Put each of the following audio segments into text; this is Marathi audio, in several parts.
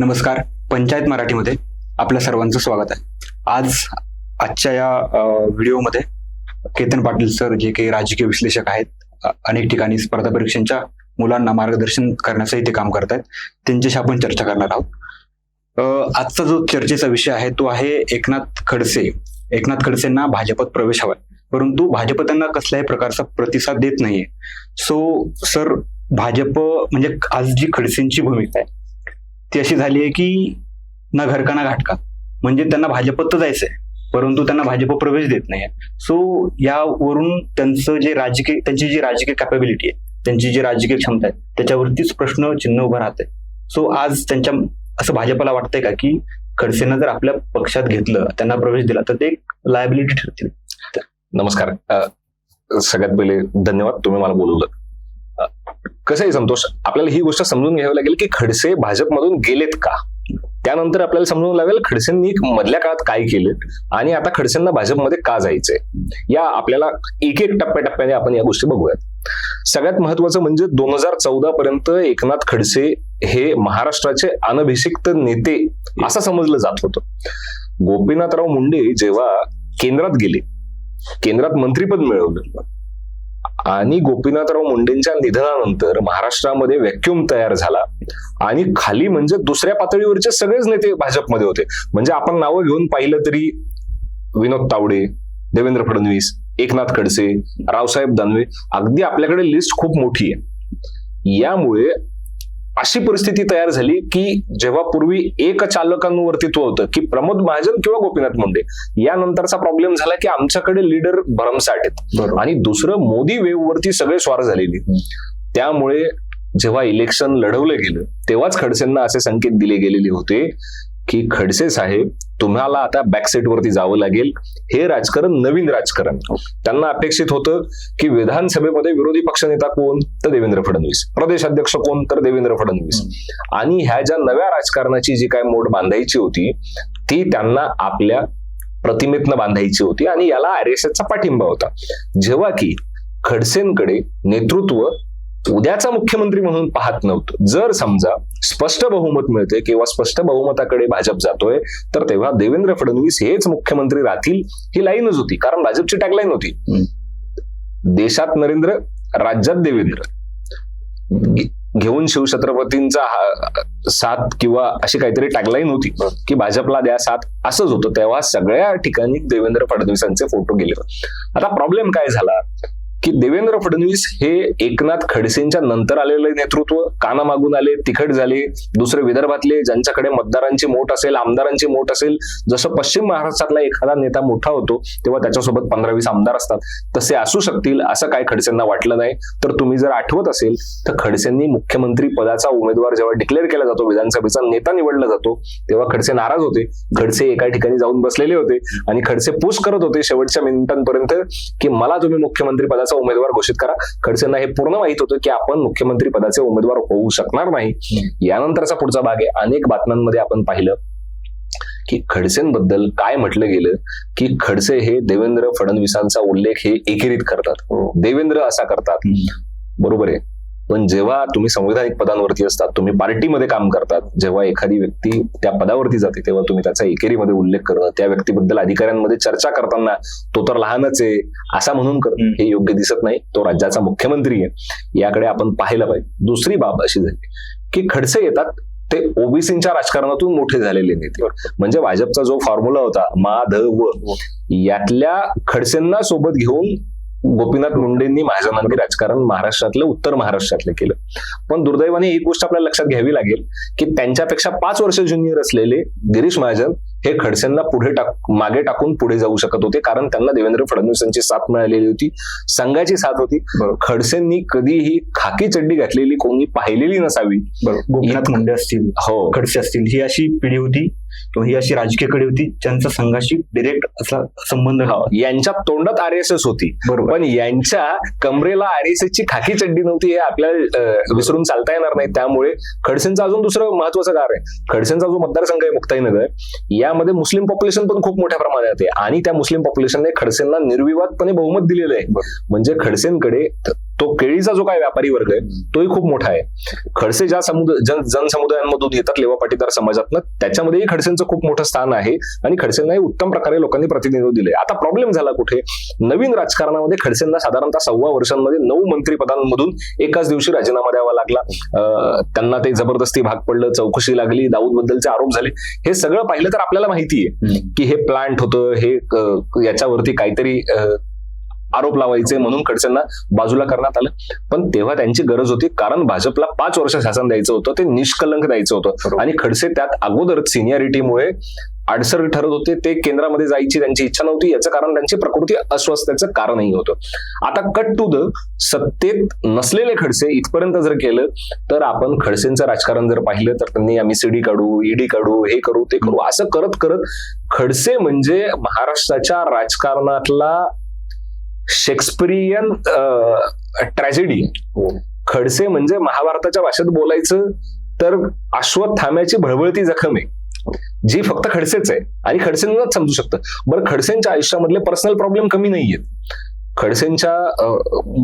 नमस्कार पंचायत मराठीमध्ये आपल्या सर्वांचं स्वागत आहे. आज आजच्या या व्हिडिओमध्ये केतन पाटील सर जे काही राजकीय विश्लेषक आहेत अनेक ठिकाणी स्पर्धा परीक्षांच्या मुलांना मार्गदर्शन करण्याचंही ते काम करत आहेत त्यांच्याशी आपण चर्चा करणार आहोत. आजचा जो चर्चेचा विषय आहे तो आहे एकनाथ खडसे. एकनाथ खडसेंना भाजपात प्रवेश हवाय. परंतु भाजप त्यांना कसल्याही प्रकारचा प्रतिसाद देत नाहीये. सो सर भाजप म्हणजे आज जी खडसेंची भूमिका आहे. ती अशी झाली आहे की ना घरका ना घाटका. म्हणजे त्यांना भाजपत तर जायचंय परंतु त्यांना भाजप प्रवेश देत नाही सो यावरून त्यांचं जे राजकीय त्यांची जी राजकीय कॅपेबिलिटी आहे त्यांची जी राजकीय क्षमता आहे त्याच्यावरतीच प्रश्न चिन्ह उभं राहते सो आज त्यांच्या असं भाजपला वाटतंय का की खडसेनं जर आपल्या पक्षात घेतलं त्यांना प्रवेश दिला तर ते एक लायबिलिटी ठरतील. नमस्कार. सगळ्यात पहिले धन्यवाद तुम्ही मला बोलवलं. कसं आहे संतोष? आपल्याला ही गोष्ट समजून घ्यावी लागेल की खडसे भाजपमधून गेलेत का? त्यानंतर आपल्याला समजून लागेल खडसेंनी मधल्या काळात काय केलं आणि आता खडसेंना भाजपमध्ये का जायचंय? या आपल्याला एक एक टप्प्याटप्प्याने आपण या गोष्टी बघूयात. सगळ्यात महत्वाचं म्हणजे दोन हजार चौदा पर्यंत एकनाथ खडसे हे महाराष्ट्राचे अनभिषिक्त नेते असं समजलं जात होतं. गोपीनाथराव मुंडे जेव्हा केंद्रात गेले केंद्रात मंत्रीपद मिळवलं आणि गोपीनाथराव मुंडेंच्या निधनानंतर महाराष्ट्रामध्ये व्हॅक्युम तयार झाला. आणि खाली म्हणजे दुसऱ्या पातळीवरचे सगळेच नेते भाजपमध्ये होते. म्हणजे आपण नावं घेऊन पाहिलं तरी विनोद तावडे देवेंद्र फडणवीस एकनाथ खडसे रावसाहेब दानवे अगदी आपल्याकडे लिस्ट खूप मोठी आहे. यामुळे अशी परिस्थिती तयार झाली की जेव्हा पूर्वी एक चालकांवरतीत्व होतं की प्रमोद महाजन किंवा गोपीनाथ मुंडे यानंतरचा प्रॉब्लेम झाला की आमच्याकडे लीडर भरमसाठ आहेत. आणि दुसरं मोदी वेव वरती सगळे स्वार झालेले त्यामुळे जेव्हा इलेक्शन लढवलं गेलं तेव्हाच खडसेंना असे संकेत दिले गेलेले होते की खडसे साहेब तुम्हाला आता बॅकसेट वरती जावं लागेल. हे राजकारण नवीन राजकारण. त्यांना अपेक्षित होतं की विधानसभेमध्ये विरोधी पक्षनेता कोण? तर देवेंद्र फडणवीस. प्रदेशाध्यक्ष कोण? तर देवेंद्र फडणवीस. आणि ह्या ज्या नव्या राजकारणाची जी काय मोड बांधायची होती ती त्यांना आपल्या प्रतिमेतनं बांधायची होती आणि याला आर एस चा पाठिंबा होता. जेव्हा की खडसेंकडे नेतृत्व उद्याचा मुख्यमंत्री म्हणून पाहत नव्हतं. जर समजा स्पष्ट बहुमत मिळते किंवा स्पष्ट बहुमताकडे भाजप जातोय तर तेव्हा देवेंद्र फडणवीस हेच मुख्यमंत्री राहतील ही लाईनच होती. कारण भाजपची टॅगलाईन होती. देशात नरेंद्र राज्यात देवेंद्र. घेऊन शिवछत्रपतींचा साथ किंवा अशी काहीतरी टॅगलाईन होती की भाजपला द्या साथ. असंच होतं. तेव्हा सगळ्या ठिकाणी देवेंद्र फडणवीसांचे फोटो गेले. आता प्रॉब्लेम काय झाला? की देवेंद्र फडणवीस हे एकनाथ खडसेंच्या नंतर आलेले नेतृत्व कानामागून आले तिखट झाले दुसरे विदर्भातले ज्यांच्याकडे मतदारांची मोठ असेल आमदारांची मोठ असेल जसं पश्चिम महाराष्ट्रातला एखादा नेता मोठा होतो तेव्हा त्याच्यासोबत पंधरा वीस आमदार असतात. तसे असू शकतील असं काय खडसेंना वाटलं नाही. तर तुम्ही जर आठवत असेल तर खडसेंनी मुख्यमंत्री पदाचा उमेदवार जेव्हा डिक्लेअर केला जातो विधानसभेचा नेता निवडला जातो तेव्हा खडसे नाराज होते. खडसे एका ठिकाणी जाऊन बसलेले होते आणि खडसे पुश करत होते शेवटच्या मिनिटांपर्यंत की मला तुम्ही मुख्यमंत्री पदाचा उमेदवार घोषित करा. खडसेंना हे पूर्ण माहीत होतं की आपण मुख्यमंत्री पदाचे उमेदवार होऊ शकणार नाही. यानंतरचा पुढचा भाग आहे. अनेक बातम्यांमध्ये आपण पाहिलं की खडसेंबद्दल काय म्हटलं गेलं की खडसे हे देवेंद्र फडणवीसांचा उल्लेख हे एकेरीत करतात. देवेंद्र असा करतात. बरोबर आहे. पण जेव्हा तुम्ही संवैधानिक पदांवरती असतात तुम्ही पार्टीमध्ये काम करतात जेव्हा एखादी व्यक्ती त्या पदावरती जाते तेव्हा तुम्ही त्याचा एकेरीमध्ये उल्लेख करणं त्या व्यक्तीबद्दल अधिकाऱ्यांमध्ये चर्चा करताना तो तर लहानच आहे असा म्हणून करणं. हे योग्य दिसत नाही. तो राज्याचा मुख्यमंत्री आहे. याकडे आपण पाहायला पाहिजे. दुसरी बाब अशी झाली की खडसे येतात ते ओबीसीच्या राजकारणातून मोठे झालेले नेते म्हणजे भाजपचा जो फॉर्म्युला होता माधव यातल्या खडसेंना सोबत घेऊन गोपीनाथ मुंडेंनी महाजनांनी राजकारण महाराष्ट्रातलं उत्तर महाराष्ट्रातलं केलं. पण दुर्दैवाने एक गोष्ट आपल्याला लक्षात घ्यावी लागेल की त्यांच्यापेक्षा पाच वर्ष ज्युनियर असलेले गिरीश महाजन हे खडसेंना पुढे टाक मागे टाकून पुढे जाऊ शकत होते कारण त्यांना देवेंद्र फडणवीसांची साथ मिळालेली होती संघाची साथ होती. खडसेंनी कधीही खाकी चड्डी घातलेली कोणी पाहिलेली नसावी. गोपीनाथ मुंडे असतील हो. खडसे असतील ही अशी पिढी होती किंवा ही अशी राजकीय पिढी होती ज्यांचा संघाशी डिरेक्ट असा संबंध. नव्हता यांच्या तोंडात आर एस एस होती. बरोबर. पण यांच्या कमरेला आर एस ची खाकी चड्डी नव्हती हे आपल्याला विसरून चालता येणार नाही. त्यामुळे खडसेंचं अजून दुसरं महत्वाचं कारण आहे. खडसेंचा जो मतदारसंघ आहे मुक्ताईनगर यामध्ये मुस्लिम पॉप्युलेशन पण खूप मोठ्या प्रमाणात आहे. आणि त्या मुस्लिम पॉप्युलेशनने खडसेंना निर्विवादपणे बहुमत दिलेलं आहे. म्हणजे खडसेंकडे तो केळीचा जो काय व्यापारी वर्ग आहे तोही खूप मोठा आहे. खडसे ज्या समुदाय जन जनसमुदायांमधून येतात लेवा पाटीदार समाजातनं त्याच्यामध्येही खडसेंचं खूप मोठं स्थान आहे आणि खडसेंनाही उत्तम प्रकारे लोकांनी प्रतिनिधित्व दिले आता प्रॉब्लेम झाला कुठे? नवीन राजकारणामध्ये खडसेंना साधारणतः सव्वा वर्षांमध्ये नऊ मंत्रिपदांमधून एकाच दिवशी राजीनामा द्यावा लागला. त्यांना ते जबरदस्ती भाग पडलं चौकशी लागली दाऊद बद्दलचे आरोप झाले. हे सगळं पाहिलं तर आपल्याला माहिती आहे की हे प्लांट होतं हे याच्यावरती काहीतरी आरोप लावायचे म्हणून खडसेंना बाजूला करण्यात आलं. पण तेव्हा त्यांची गरज होती कारण भाजपला पाच वर्ष शासन द्यायचं होतं ते निष्कलंक द्यायचं होतं. आणि खडसे त्यात अगोदरच सिनियरिटीमुळे अडसर ठरत होते ते केंद्रामध्ये जायची त्यांची इच्छा नव्हती याचं कारण त्यांची प्रकृती अस्वस्थतेचं कारणही होतं. आता कट टू द सत्तेत नसलेले खडसे इथपर्यंत जर केलं तर आपण खडसेंचं राजकारण जर पाहिलं तर त्यांनी आम्ही सीडी काढू ईडी काढू हे करू ते करू असं करत करत खडसे म्हणजे महाराष्ट्राच्या राजकारणातला शेक्सपिरियन ट्रॅजेडी. खडसे म्हणजे महाभारताच्या भाषेत बोलायचं तर अश्वत्थाम्याची भळबळती जखम आहे. जी फक्त खडसेच आहे आणि खडसेंनाच समजू शकतं. बरं खडसेंच्या आयुष्यामधले पर्सनल प्रॉब्लेम कमी नाहीयेत. खडसेंच्या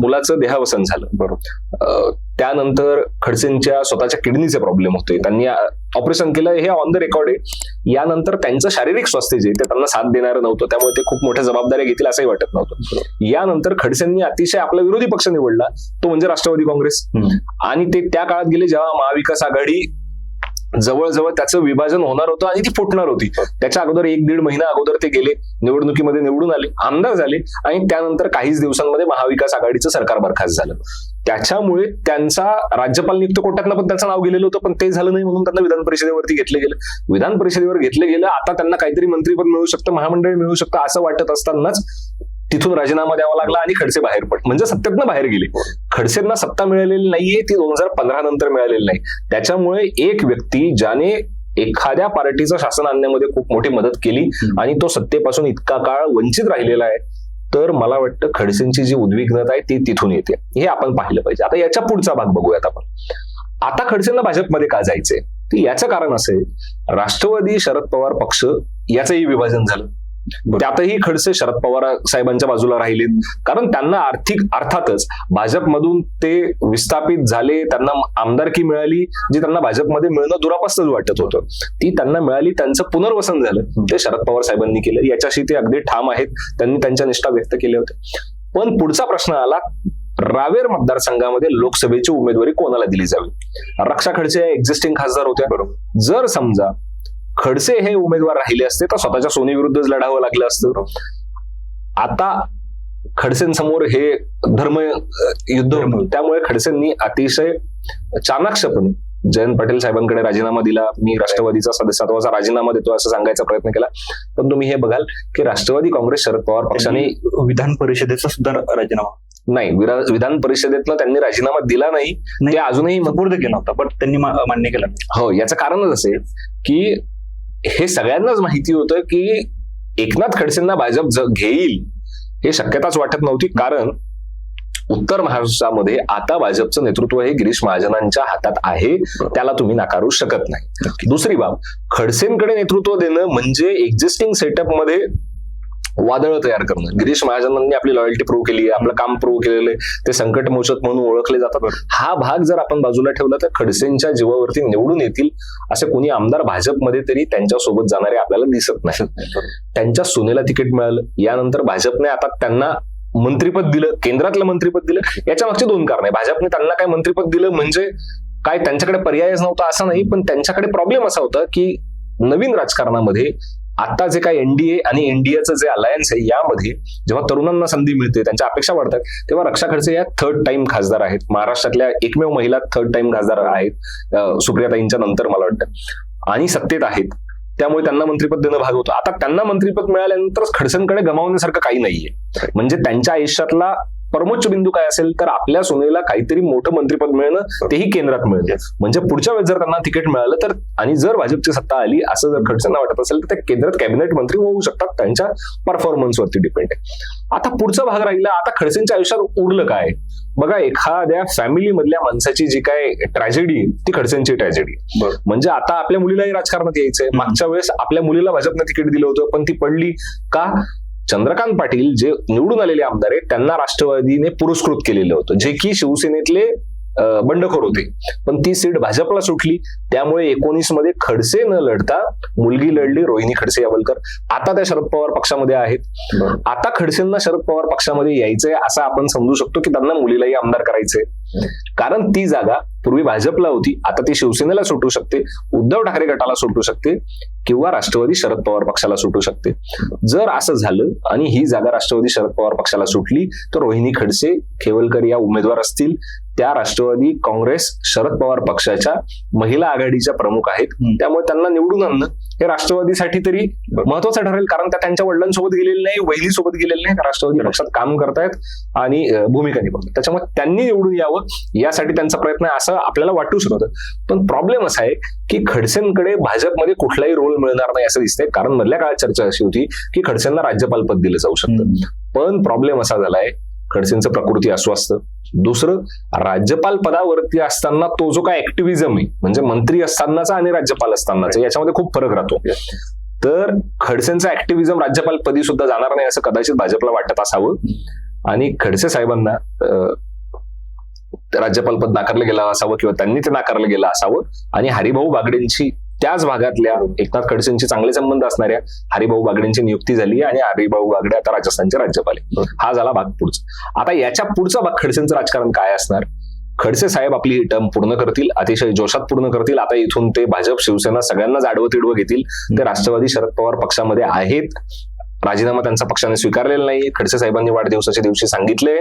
मुलाचं देहावसन झालं. बरोबर. त्यानंतर खडसेंच्या स्वतःच्या किडनीचे प्रॉब्लेम होते. त्यांनी ऑपरेशन केलं. हे ऑन द रेकॉर्ड आहे. यानंतर त्यांचं शारीरिक स्वास्थ्य जे ते त्यांना साथ देणारं नव्हतं. त्यामुळे ते खूप मोठ्या जबाबदाऱ्या घेतील असंही वाटत नव्हतं. यानंतर खडसेंनी अतिशय आपला विरोधी पक्ष निवडला तो म्हणजे राष्ट्रवादी काँग्रेस. आणि ते त्या काळात गेले जेव्हा महाविकास आघाडी जवळजवळ त्याचं विभाजन होणार होतं आणि ती फुटणार होती. त्याच्या अगोदर एक दीड महिना अगोदर ते गेले निवडणुकीमध्ये निवडून आले आमदार झाले आणि त्यानंतर काहीच दिवसांमध्ये महाविकास आघाडीचं सरकार बरखास्त झालं. त्याच्यामुळे त्यांचा राज्यपाल नियुक्त कोट्यातनं पण त्याचं नाव गेलेलं होतं पण ते झालं नाही म्हणून त्यांना विधान परिषदेवरती घेतलं गेलं. विधान परिषदेवर घेतलं गेलं आता त्यांना काहीतरी मंत्रीपद मिळू शकतं महामंडळ मिळू शकतं असं वाटत असतानाच तिथून राजीनामा द्यावा लागला आणि खडसे बाहेर पड म्हणजे सत्तेतनं बाहेर गेले. खडसेंना सत्ता मिळालेली नाहीये ती दोन हजार पंधरा नंतर मिळालेली नाही. त्याच्यामुळे एक व्यक्ती ज्याने एखाद्या पार्टीचं शासन आणण्यामध्ये खूप मोठी मदत केली आणि तो सत्तेपासून इतका काळ वंचित राहिलेला आहे तर मला वाटतं खडसेंची जी उद्विग्नता आहे ती तिथून येते. हे आपण पाहिलं पाहिजे. आता याच्या पुढचा भाग बघूयात आपण. आता खडसेंना भाजपमध्ये का जायचंय? तर याचं कारण असं आहे राष्ट्रवादी शरद पवार पक्ष याचंही विभाजन झालं. त्यातही खडसे शरद पवार साहेबांच्या बाजूला राहिलेत. कारण त्यांना आर्थिक अर्थातच भाजपमधून ते विस्थापित झाले त्यांना आमदारकी मिळाली जी त्यांना भाजपमध्ये मिळणं दुरापास्तच वाटत होतं. ती त्यांना मिळाली त्यांचं पुनर्वसन झालं. ते शरद पवार साहेबांनी केलं. याच्याशी ते अगदी ठाम आहेत. त्यांनी त्यांच्या निष्ठा व्यक्त केल्या होत्या. पण पुढचा प्रश्न आला रावेर मतदारसंघामध्ये लोकसभेची उमेदवारी कोणाला दिली जावी? रक्षा खडसे एक्झिस्टिंग खासदार होत्या. बरोबर. जर समजा खडसे हे उमेदवार राहिले असते तर स्वतःच्या सोनी विरुद्धच लढावं लागलं असतं आता खडसेंसमोर हे धर्म युद्ध त्यामुळे खडसेंनी अतिशय चाणाक्षपणे जयंत पाटील साहेबांकडे राजीनामा दिला. मी राष्ट्रवादीचा सदस्यत्वाचा राजीनामा देतो असं सांगायचा प्रयत्न केला. पण तुम्ही हे बघाल की राष्ट्रवादी काँग्रेस शरद पवार पक्षाने विधान परिषदेचा सुद्धा राजीनामा. नाही विधान परिषदेतनं त्यांनी राजीनामा दिला नाही. ते अजूनही सुपूर्द केला होता पण त्यांनी मान्य केला नाही. हो याचं कारणच असेल की हे सगळ्यांनाच माहिती होतं की एकनाथ खडसेंना भाजप घेईल हे शक्यताच वाटत नव्हती. कारण उत्तर महाराष्ट्रामध्ये आता भाजपचं नेतृत्व हे गिरीश महाजनांच्या हातात आहे. त्याला तुम्ही नाकारू शकत नाही. दुसरी बाब खडसेंकडे नेतृत्व देणं म्हणजे एक्झिस्टिंग सेटअपमध्ये वादळ तयार करणं. गिरीश महाजनांनी आपली लॉयल्टी प्रूव्ह केली आपलं काम प्रूव्ह केलेलं आहे. ते संकट मोचक म्हणून ओळखले जातात. हा भाग जर आपण बाजूला ठेवला तर खडसेंच्या जीवावरती निवडून येतील असे कोणी आमदार भाजपमध्ये तरी त्यांच्यासोबत जाणारे आपल्याला दिसत नाही. त्यांच्या सुनेला तिकीट मिळालं. यानंतर भाजपने आता त्यांना मंत्रीपद दिलं केंद्रातलं मंत्रीपद दिलं. याच्या मागचे दोन कारण आहे. भाजपने त्यांना काय मंत्रीपद दिलं म्हणजे काय त्यांच्याकडे पर्यायच नव्हता असं नाही पण त्यांच्याकडे प्रॉब्लेम असा होता की नवीन राजकारणामध्ये आता जे काय एनडीए आणि एनडीएचं जे अलायन्स आहे यामध्ये जेव्हा तरुणांना संधी मिळते त्यांच्या अपेक्षा वाढतात तेव्हा रक्षा खडसे या थर्ड टाइम खासदार आहेत. महाराष्ट्रातल्या एकमेव महिला थर्ड टाइम खासदार आहेत सुप्रियाताईंच्या नंतर मला वाटतं. आणि सत्तेत आहेत. त्यामुळे त्यांना मंत्रीपद देणं भाग होतं. आता त्यांना मंत्रीपद मिळाल्यानंतर खडसेंकडे गमावण्यासारखं काही नाहीये. म्हणजे त्यांच्या आयुष्यातला परमोच्च बिंदू काय असेल तर आपल्या सोनेला काहीतरी मोठं मंत्रीपद मिळणं तेही केंद्रात मिळतं. म्हणजे पुढच्या वेळेस जर त्यांना तिकीट मिळालं तर आणि जर भाजपची सत्ता आली असं जर खडसेंना वाटत असेल तर ते केंद्रात कॅबिनेट मंत्री होऊ शकतात. त्यांच्या परफॉर्मन्सवरती डिपेंड आहे. आता पुढचा भाग राहिला आता खडसेंच्या आयुष्यात उरलं काय? बघा एखाद्या फॅमिली मधल्या माणसाची जी काय ट्रॅजेडी ती खडसेंची ट्रॅजेडी. म्हणजे आता आपल्या मुलीलाही राजकारणात यायचंय. मागच्या वेळेस आपल्या मुलीला भाजपनं तिकीट दिलं होतं पण ती पडली का? चंद्रकांत पाटील जे निवडून आलेले आमदार आहेत त्यांना राष्ट्रवादीने पुरस्कृत केलेलं होतं. जे की शिवसेनेतले बंडखोर होते. पण ती सीट भाजपला सुटली. त्यामुळे एकोणीसमध्ये खडसे न लढता मुलगी लढली रोहिणी खडसे यावलकर. आता त्या शरद पवार पक्षामध्ये आहेत. आता खडसेंना शरद पवार पक्षामध्ये यायचंय असं आपण समजू शकतो की त्यांना मुलीलाही आमदार करायचंय. कारण ती जागा पूर्वी भाजपला होती. आता ती शिवसेनेला सुटू शकते उद्धव ठाकरे गटाला सुटू शकते किंवा राष्ट्रवादी शरद पवार पक्षाला सुटू शकते. जर असं झालं आणि ही जागा राष्ट्रवादी शरद पवार पक्षाला सुटली तर रोहिणी खडसे खेवलकर या उमेदवार असतील. त्या राष्ट्रवादी काँग्रेस शरद पवार पक्षाच्या महिला आघाडीच्या प्रमुख आहेत. त्यामुळे त्यांना निवडून आणणं हे राष्ट्रवादीसाठी तरी महत्वाचं ठरेल कारण त्या त्यांच्या वडिलांसोबत गेलेले नाही वहिनीसोबत गेलेले नाही राष्ट्रवादी. पक्षात काम करतायत आणि भूमिका निभावतात त्याच्यामुळे त्यांनी निवडून यावं यासाठी त्यांचा प्रयत्न आहे असं आपल्याला वाटू शकतं पण प्रॉब्लेम असा आहे की खडसेंकडे भाजपमध्ये कुठलाही रोल मिळणार नाही असं दिसतंय कारण मधल्या काळात चर्चा अशी होती की खडसेंना राज्यपाल पद दिलं जाऊ शकतं. पण प्रॉब्लेम असा झालाय खडसेंचं प्रकृती अस्वस्थ दुसरं राज्यपाल पदावरती असताना तो जो काय ऍक्टिव्हिजम आहे म्हणजे मंत्री असतानाचा आणि राज्यपाल असतानाचा याच्यामध्ये खूप फरक राहतो. तर खडसेंचा ऍक्टिव्हिजम राज्यपाल पदी सुद्धा जाणार नाही असं कदाचित भाजपला वाटत असावं. आणि खडसे साहेबांना राज्यपाल पद नाकारलं गेलं असावं किंवा त्यांनी ते नाकारलं गेलं असावं. आणि हरिभाऊ बागडेंची त्याच भागातल्या एकनाथ खडसेंशी चांगले संबंध असणाऱ्या हरिभाऊ बागडेंची नियुक्ती झाली आणि हरिभाऊ बागडे आता राजस्थानचे राज्यपाल हा झाला भाग पुढचा. आता याच्या पुढचा भाग खडसेंचं राजकारण काय असणार? खडसे साहेब आपली ही टर्म पूर्ण करतील अतिशय जोशात पूर्ण करतील. आता इथून ते भाजप शिवसेना सगळ्यांनाच आडवं तिडवं घेतील. ते राष्ट्रवादी शरद पवार पक्षामध्ये आहेत. राजीनामा त्यांचा पक्षाने स्वीकारलेला नाही खडसे साहेबांनी वाढदिवसाच्या दिवशी सांगितले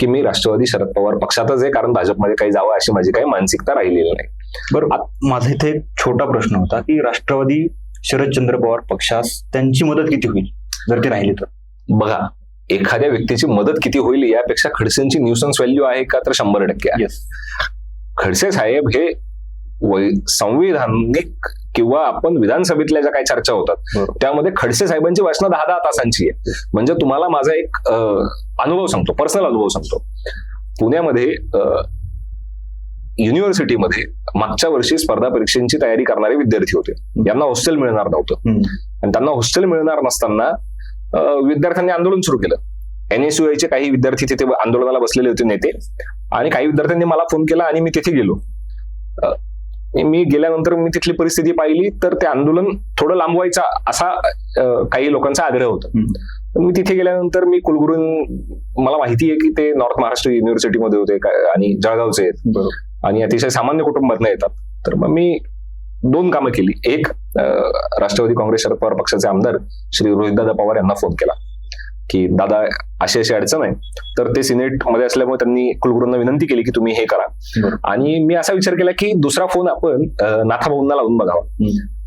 की मी राष्ट्रवादी शरद पवार पक्षातच आहे कारण भाजपमध्ये काही जावं अशी माझी काही मानसिकता राहिलेली नाही. बरोबर. माझा इथे एक छोटा प्रश्न होता की राष्ट्रवादी शरदचंद्र पवार पक्षास त्यांची मदत किती होईल? जर ते राहिले तर. बघा एखाद्या व्यक्तीची मदत किती होईल यापेक्षा खडसेंची न्यूसन्स व्हॅल्यू आहे का तर शंभर टक्के आहे. खडसे साहेब हे संविधानिक किंवा आपण विधानसभेतल्या ज्या काही चर्चा होतात. त्यामध्ये खडसे साहेबांची वाचना दहा दहा तासांची आहे. म्हणजे तुम्हाला माझा एक अनुभव सांगतो पर्सनल अनुभव सांगतो. पुण्यामध्ये युनिव्हर्सिटीमध्ये मागच्या वर्षी स्पर्धा परीक्षांची तयारी करणारे विद्यार्थी होते. यांना हॉस्टेल मिळणार नव्हतं. आणि त्यांना हॉस्टेल मिळणार नसताना विद्यार्थ्यांनी आंदोलन सुरू केलं. एनएसयूआयचे काही विद्यार्थी तिथे आंदोलनाला बसलेले होते नेते. आणि काही विद्यार्थ्यांनी मला फोन केला आणि मी तिथे गेलो. मी गेल्यानंतर मी तिथली परिस्थिती पाहिली तर ते आंदोलन थोडं लांबवायचा असा काही लोकांचा आग्रह होता. मी तिथे गेल्यानंतर मी कुलगुरू मला माहिती आहे की ते नॉर्थ महाराष्ट्र युनिव्हर्सिटीमध्ये होते आणि जळगावचे आहेत. बरोबर. आणि अतिशय सामान्य कुटुंबातनं येतात. तर मग मी दोन कामं केली. एक राष्ट्रवादी काँग्रेस शरद पवार पक्षाचे आमदार श्री रोहितदादा पवार यांना फोन केला. की दादा अशी अशी अडचण आहे. तर ते सिनेटमध्ये असल्यामुळे त्यांनी कुलगुरूंना विनंती केली की तुम्ही हे करा. आणि मी असा विचार केला की दुसरा फोन आपण नाथाभाऊंना लावून बघावा.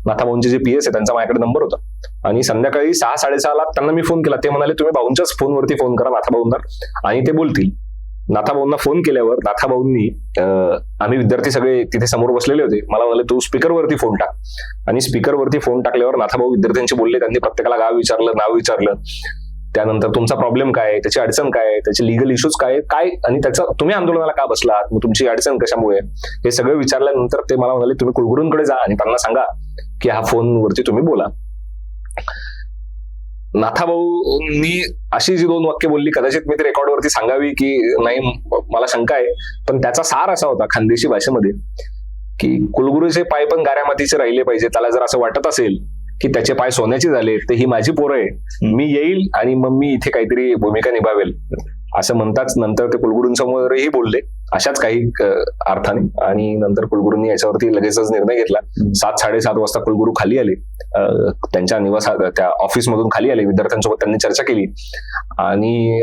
नाथाभाऊंचे जे पीएस आहे त्यांचा माझ्याकडे नंबर होता. आणि संध्याकाळी सहा साडेसहाला त्यांना मी फोन केला. ते म्हणाले तुम्ही भाऊंच्याच फोनवरती फोन करा नाथाभाऊंना. आणि ते बोलतील. नाथाभाऊंना फोन केल्यावर नाथाभाऊंनी आम्ही विद्यार्थी सगळे तिथे समोर बसलेले होते. मला म्हणाले तू स्पीकरवरती फोन टाक. आणि स्पीकरवरती फोन टाकल्यावर नाथाभाऊ विद्यार्थ्यांशी बोलले. त्यांनी प्रत्येकाला गाव विचारलं नाव विचारलं. त्यानंतर तुमचा प्रॉब्लेम काय आहे, त्याची अडचण काय आहे, त्याचे लिगल इश्यूज काय काय? आणि त्याचं तुम्ही आंदोलनाला का बसलात? मग तुमची अडचण कशामुळे? हे सगळं विचारल्यानंतर ते मला म्हणाले तुम्ही कुलगुरूंकडे जा आणि त्यांना सांगा की हा फोनवरती तुम्ही बोला. नाथाभाऊंनी अशी जी दोन वाक्य बोलली कदाचित मी ते रेकॉर्डवरती सांगावी की नाही मला शंका आहे. पण त्याचा सार असा होता खानदेशी भाषेमध्ये की कुलगुरूचे पाय पण गाऱ्या मातीचे राहिले पाहिजे. त्याला जर असं वाटत असेल की त्याचे पाय सोन्याचे झाले तर ही माझी पोरं आहे. मी येईल आणि मग मी इथे काहीतरी भूमिका निभावेल. असं म्हणताच नंतर ते कुलगुरूंसमोरही बोलले. अशाच काही अर्थाने. आणि नंतर कुलगुरूंनी याच्यावरती लगेचच निर्णय घेतला. सात साडेसात वाजता कुलगुरू खाली आले. त्यांच्या निवास त्या ऑफिसमधून खाली आले. विद्यार्थ्यांसोबत त्यांनी चर्चा केली. आणि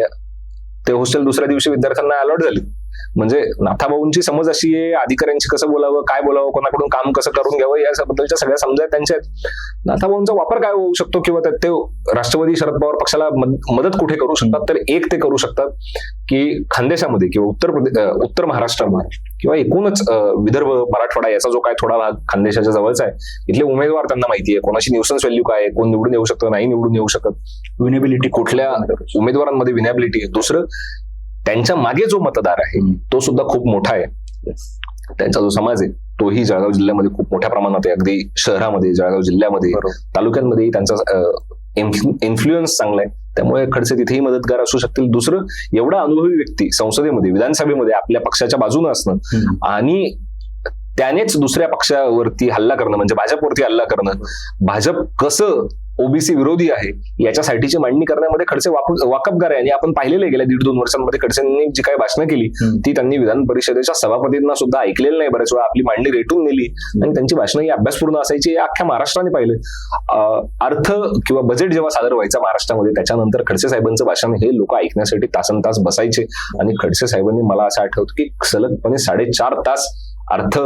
ते हॉस्टेल दुसऱ्या दिवशी विद्यार्थ्यांना अलॉट झाली. म्हणजे नाथाभाऊंची समज अशी आहे अधिकाऱ्यांशी कसं बोलावं काय बोलावं कोणाकडून काम कसं करून घ्यावं याबद्दलच्या सगळ्या समजा त्यांच्या आहेत. नाथाभाऊंचा वापर काय होऊ शकतो किंवा ते राष्ट्रवादी शरद पवार पक्षाला मद- मदत कुठे करू शकतात? तर एक ते करू शकतात की खानदेशामध्ये किंवा उत्तर प्रदेश उत्तर महाराष्ट्रामध्ये किंवा एकूणच विदर्भ मराठवाडा याचा जो काय थोडा भाग खानदेशाच्या जवळचा आहे. इथले उमेदवार त्यांना माहिती आहे कोणाची न्यूसन्स व्हॅल्यू काय कोण निवडून येऊ शकतं नाही निवडून येऊ शकत. विनेबिलिटी कुठल्या उमेदवारांमध्ये विनॅबिलिटी आहे. दुसरं त्यांच्या मागे जो मतदार आहे तो सुद्धा खूप मोठा आहे. त्यांचा जो समाज आहे तोही जळगाव जिल्ह्यामध्ये खूप मोठ्या प्रमाणात आहे. अगदी शहरामध्ये जळगाव जिल्ह्यामध्ये तालुक्यांमध्येही त्यांचा इन्फ्लुएन्स चांगला आहे. त्यामुळे खडसे तिथेही मदतगार असू शकतील. दुसरं एवढा अनुभवी व्यक्ती संसदेमध्ये विधानसभेमध्ये आपल्या पक्षाच्या बाजूने असणं आणि त्यानेच दुसऱ्या पक्षावरती हल्ला करणं म्हणजे भाजपवरती हल्ला करणं भाजप कसं ओबीसी विरोधी आहे याच्यासाठीची मांडणी करण्यामध्ये खडसे वाकबगार आहे. आणि आपण पाहिलेलं गेल्या दीड दोन वर्षांमध्ये खडसेंनी जी काही भाषणं केली. ती त्यांनी विधान परिषदेच्या सभापतींना सुद्धा ऐकलेलं नाही बऱ्याच वेळा. आपली मांडणी रेटून नेली. आणि त्यांची भाषणं ही अभ्यासपूर्ण असायची हे अख्ख्या महाराष्ट्राने पाहिलं. अर्थ किंवा बजेट जेव्हा सादर व्हायचा महाराष्ट्रामध्ये त्याच्यानंतर खडसे साहेबांचं भाषण हे लोक ऐकण्यासाठी तासन तास बसायचे. आणि खडसे साहेबांनी मला असं आठवतं की सलगपणे साडेचार तास अर्थ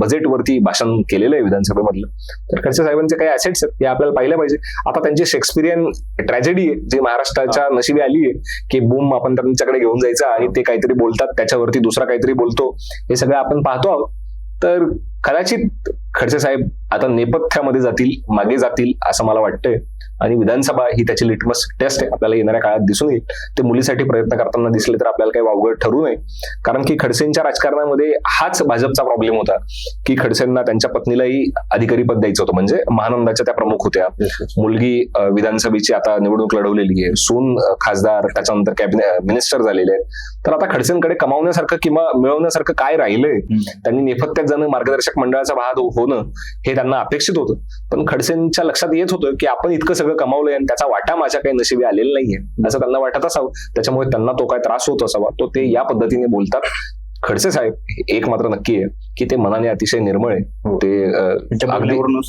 बजेटवरती भाषण केलेलं आहे विधानसभेमधलं. तर खडसे साहेबांचे काही ऍसेट्स आहेत ते आपल्याला पाहिलं पाहिजे. आता त्यांची शेक्सपिरियन ट्रॅजेडी आहे जी महाराष्ट्राच्या नशिबी आली आहे की बूम आपण त्यांच्याकडे घेऊन जायचं आणि ते काहीतरी बोलतात त्याच्यावरती दुसरा काहीतरी बोलतो. हे सगळं आपण पाहतो आहोत. तर कदाचित खडसे साहेब आता नेपथ्यामध्ये जातील मागे जातील असं मला वाटतंय. आणि विधानसभा ही त्याची लिटमस टेस्ट आहे. आपल्याला येणाऱ्या काळात दिसून येईल. ते मुलीसाठी प्रयत्न करताना दिसले तर आपल्याला काही वावगड ठरू नये. कारण की खडसेंच्या राजकारणामध्ये हाच भाजपचा प्रॉब्लेम होता. की खडसेंना त्यांच्या पत्नीलाही अधिकारी पद द्यायचं होतं. म्हणजे महानंदाच्या त्या प्रमुख होत्या. मुलगी विधानसभेची आता निवडणूक लढवलेली आहे. सून खासदार त्याच्यानंतर कॅबिनेट मिनिस्टर झालेले आहेत. तर आता खडसेंकडे कमावण्यासारखं किंवा मिळवण्यासारखं काय राहिलंय? त्यांनी नेपथ्यात जाणं मार्गदर्शक मंडळाचा भाग होणं हे त्यांना अपेक्षित होतं. पण खडसेंच्या लक्षात येत होतं की आपण इतकं सगळं कमावलंय आणि त्याचा वाटा माझ्या काही नशिबी आलेला नाहीये. असं त्यांना वाटत असावं. त्याच्यामुळे त्यांना तो काय त्रास होत असावा. तो ते या पद्धतीने बोलतात. खडसे साहेब एक मात्र नक्की आहे की ते मनाने अतिशय निर्मळ आहे. हो. ते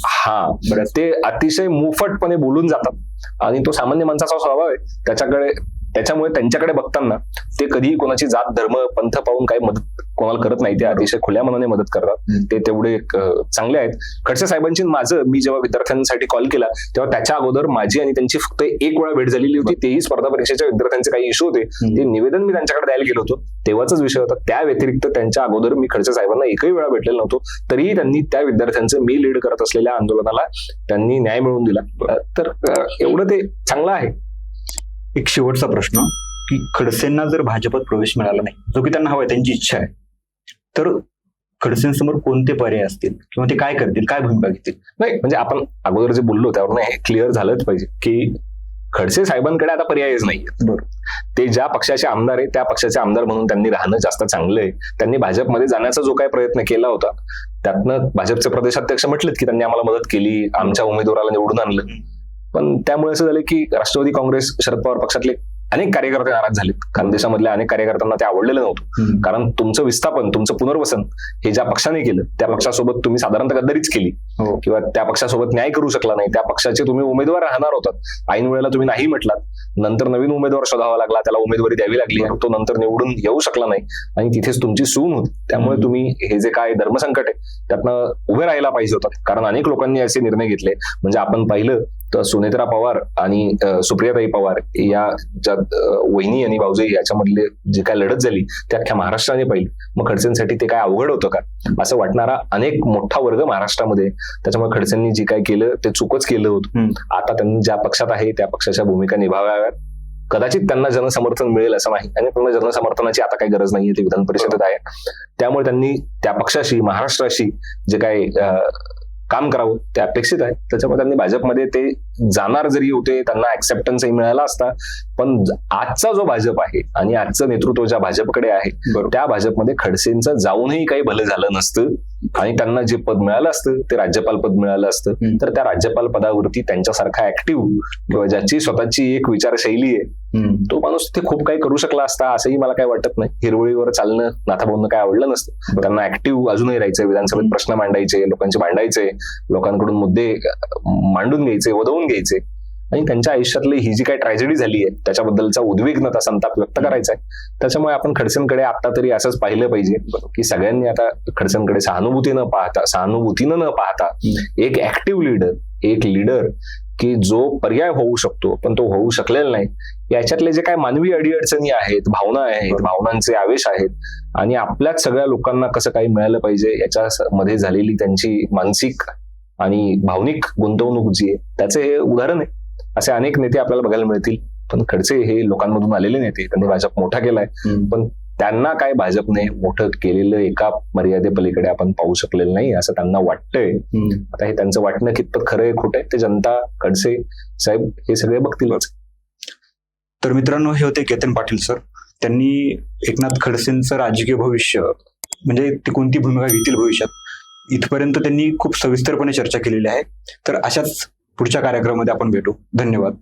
हा. ते अतिशय मुफटपणे बोलून जातात. आणि तो सामान्य माणसाचा स्वभाव आहे. त्याच्याकडे त्याच्यामुळे त्यांच्याकडे बघताना ते कधीही कोणाची जात धर्म पंथ पाहून काही मदत कोणाला करत नाही. ते अतिशय खुल्या मनाने मदत करतात. ते तेवढे चांगले आहेत. खडसे साहेबांची माझं मी जेव्हा विद्यार्थ्यांसाठी कॉल केला तेव्हा त्याच्या अगोदर माझी आणि त्यांची फक्त एक वेळा भेट झालेली होती. तेही स्पर्धा परीक्षेच्या विद्यार्थ्यांचे काही इश्यू होते. ते निवेदन मी त्यांच्याकडे द्यायला गेलो होतो. तेव्हाच विषय होता. त्या व्यतिरिक्त त्यांच्या अगोदर मी खडसे साहेबांना एकही वेळा भेटलेलो नव्हतो. तरीही त्यांनी त्या विद्यार्थ्यांचं मी लीड करत असलेल्या आंदोलनाला त्यांनी न्याय मिळवून दिला. तर एवढं ते चांगलं आहे. एक शेवटचा प्रश्न की खडसेंना जर भाजपात प्रवेश मिळाला नाही जो की त्यांना हवाय त्यांची इच्छा आहे तर खडसेंसमोर कोणते पर्याय असतील? किंवा ते काय करतील? काय भूमिका घेतील? नाही म्हणजे आपण अगोदर जे बोललो त्यावर हे क्लिअर झालंच पाहिजे की खडसे साहेबांकडे आता पर्यायच नाही बरोबर. ते ज्या पक्षाचे आमदार आहे त्या पक्षाचे आमदार म्हणून त्यांनी राहणं जास्त चांगलं आहे. त्यांनी भाजपमध्ये जाण्याचा जो काही प्रयत्न केला होता त्यातनं भाजपचे प्रदेशाध्यक्ष म्हटलेत की त्यांनी आम्हाला मदत केली आमच्या उमेदवाराला निवडून आणलं. पण त्यामुळे असं झालं की राष्ट्रवादी काँग्रेस शरद पवार पक्षातले अनेक कार्यकर्ते नाराज झालेत. कारण देशामधल्या अनेक कार्यकर्त्यांना ते आवडलेलं नव्हतं. कारण तुमचं विस्थापन तुमचं पुनर्वसन हे ज्या पक्षाने केलं त्या पक्षासोबत तुम्ही साधारणतः गद्दारीच केली. हो. किंवा त्या पक्षासोबत न्याय करू शकला नाही. त्या पक्षाचे तुम्ही उमेदवार राहणार होतात. ऐन वेळेला तुम्ही नाही म्हटलात. नंतर नवीन उमेदवार शोधावा लागला त्याला उमेदवारी द्यावी लागली आणि तो नंतर निवडून येऊ शकला नाही. आणि तिथेच तुमची सून होती. त्यामुळे. तुम्ही हे जे काय धर्मसंकट आहे त्यातनं उभे राहायला पाहिजे होतात. कारण अनेक लोकांनी असे निर्णय घेतले. म्हणजे आपण पाहिलं सुनेत्रा पवार आणि सुप्रियाताई पवार या ज्या वहिनी आणि भाऊजाई याच्यामधले जे काय लढत झाली ते अख्ख्या महाराष्ट्राने पाहिली. मग खडसेंसाठी ते काय अवघड होतं का? असं वाटणारा अनेक मोठा वर्ग महाराष्ट्रामध्ये. त्याच्यामुळे खडसेंनी जे काय केलं ते चुकच केलं होतं. आता त्यांनी ज्या पक्षात आहे त्या पक्षाच्या भूमिका निभावाव्यात. कदाचित त्यांना जनसमर्थन मिळेल असं नाही. आणि त्यांना जनसमर्थनाची आता काही गरज नाहीये ते विधान परिषदेत आहे. त्यामुळे त्यांनी त्या पक्षाशी महाराष्ट्राशी जे काही काम करावं ते अपेक्षित आहे. त्याच्यामुळे त्यांनी भाजपमध्ये ते जाणार जरी होते त्यांना ऍक्सेप्टन्सही मिळाला असता पण आजचा जो भाजप आहे आणि आजचं नेतृत्व ज्या भाजपकडे आहे त्या भाजपमध्ये खडसेंचं जाऊनही काही भलं झालं नसतं आणि त्यांना जे पद मिळालं असतं ते राज्यपाल पद मिळालं असतं. तर त्या राज्यपाल पदावरती त्यांच्यासारखा ऍक्टिव्ह किंवा ज्याची स्वतःची एक विचारशैली आहे. तो माणूस ते खूप काही करू शकला असता असंही मला काही वाटत नाही. हिरवळीवर चालणं नाथा बोलणं काय आवडलं नसतं. त्यांना ऍक्टिव्ह अजूनही राहायचं विधानसभेत प्रश्न मांडायचे लोकांचे मांडायचे लोकांकडून मुद्दे मांडून घ्यायचे वदवून घ्यायचे. आणि त्यांच्या आयुष्यातली ही जी काही ट्रॅजेडी झाली आहे त्याच्याबद्दलचा उद्विग्नता संताप व्यक्त करायचा आहे. त्याच्यामुळे आपण खडसेंकडे आता तरी असंच पाहिलं पाहिजे की सगळ्यांनी आता खडसेंकडे सहानुभूती न पाहता सहानुभूतीनं न पाहता एक ऍक्टिव्ह लीडर एक लीडर की जो पर्याय होऊ शकतो पण तो होऊ शकलेला नाही. याच्यातले जे काय मानवी अडीअडचणी आहेत भावना आहेत भावनांचे आवेश आहेत आणि आपल्याच सगळ्या लोकांना कसं काही मिळालं पाहिजे याच्या मध्ये झालेली त्यांची मानसिक आणि भावनिक गुंतवणूक जी आहे त्याचे हे उदाहरण आहे. असे अनेक नेते आपल्याला बघायला मिळतील. पण खडसे हे लोकांमधून आलेले नेते त्यांनी भाजप मोठा केलाय. पण त्यांना काय भाजपने मोठं केलेलं एका मर्यादेपलीकडे आपण पाहू शकलेलं नाही असं त्यांना वाटतंय. आता हे त्यांचं वाटणं कितपत खरं आहे खोटं आहे ते जनता खडसे साहेब हे सगळे बघतीलच. तर मित्रांनो हे होते केतन पाटील सर. त्यांनी एकनाथ खडसेंचं राजकीय भविष्य म्हणजे ते कोणती भूमिका घेतील भविष्यात? इथपर्यंत त्यांनी खूप सविस्तरपणे चर्चा केलेली आहे. तर अशाच पुढच्या कार्यक्रमामध्ये आपण भेटू. धन्यवाद.